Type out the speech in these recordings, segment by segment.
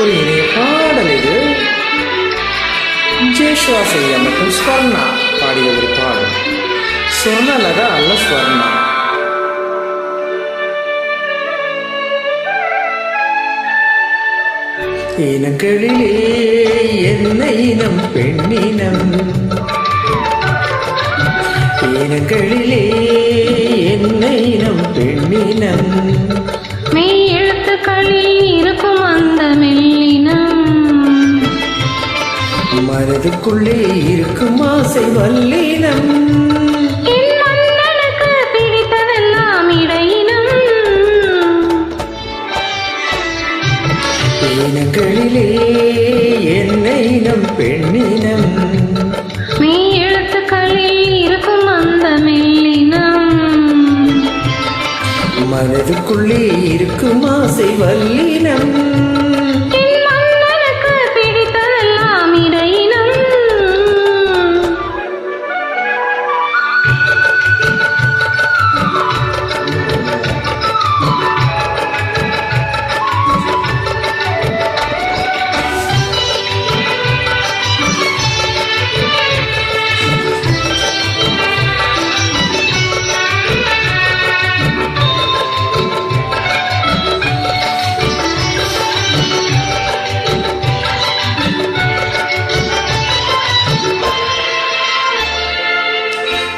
ஒரு இணைய பாடல் இது. ஜேஷ்வாசையா மற்றும் ஸ்வர்ணா பாடிய ஒரு பாடல். சொர்ணலதா அல்ல ஸ்வர்ணா? இனங்களிலே என்ன இனம் பெண்ணினம். இனங்களிலே என்ன இனம் பெண்ணினம். மனதுக்குள்ளே இருக்கும் ஆசை வல்லினம். இனங்களிலே என்ன இனம் பெண்ணினம். மெய் எழுத்துக்களில் இருக்கும் அந்த மெல்லினம். மனதுக்குள்ளே இருக்கும் ஆசை வல்லினம்.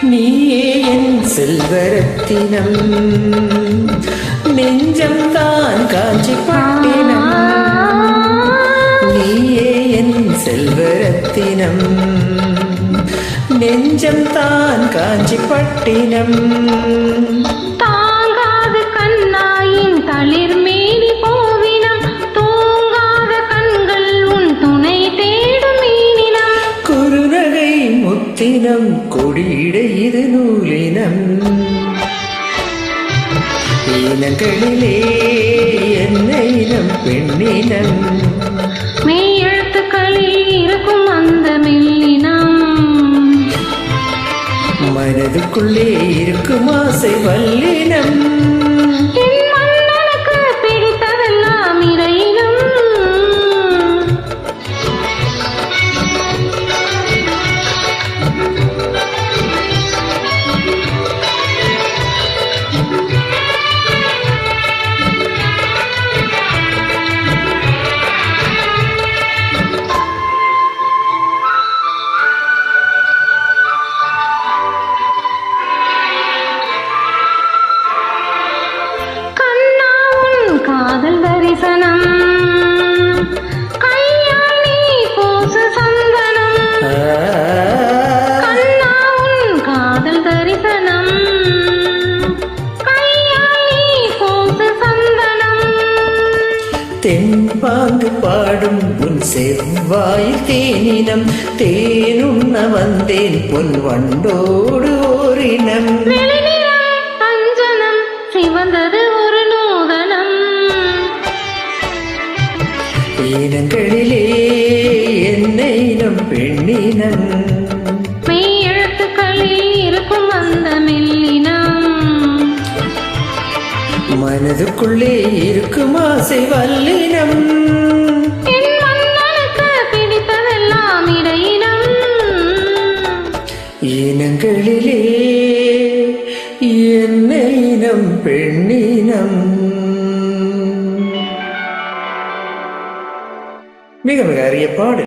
நீயே என் செல்வரத்தினம். நெஞ்சம் தான் காஞ்சி பாட்டினம் நீயே என் செல்வரத்தினம். நெஞ்சம் தான் காஞ்சி பட்டினம் தான் முத்தினம் கொடியிட இது நூலினம். இனங்களிலே என்ன இனம் பெண்ணினம். மெய் எழுத்துக்களில் இருக்கும் அந்த மெல்லினம். மனதுக்குள்ளே இருக்கும் ஆசை வல்லினம். தரிசனம் கையால் நீ பூசு சந்தனம். கண்ணா உன் காதல் தரிசனம். கையால் நீ பூசு சந்தனம். தென்பாங்கு பாடும் உன் செவ்வாயில் தேனினம். தேனுண்ண வந்தேன் பொன் வண்டோடு ஓரினம். இனம் பெண்ணினம். மெய் எழுத்துக்களில் இருக்கும் அந்த மெல்லினம். மனதுக்குள்ளே இருக்கும் ஆசை வல்லினம். இனங்களிலே என்ன இனம் பெண்ணினம். மிக மிக அரிய பாடு.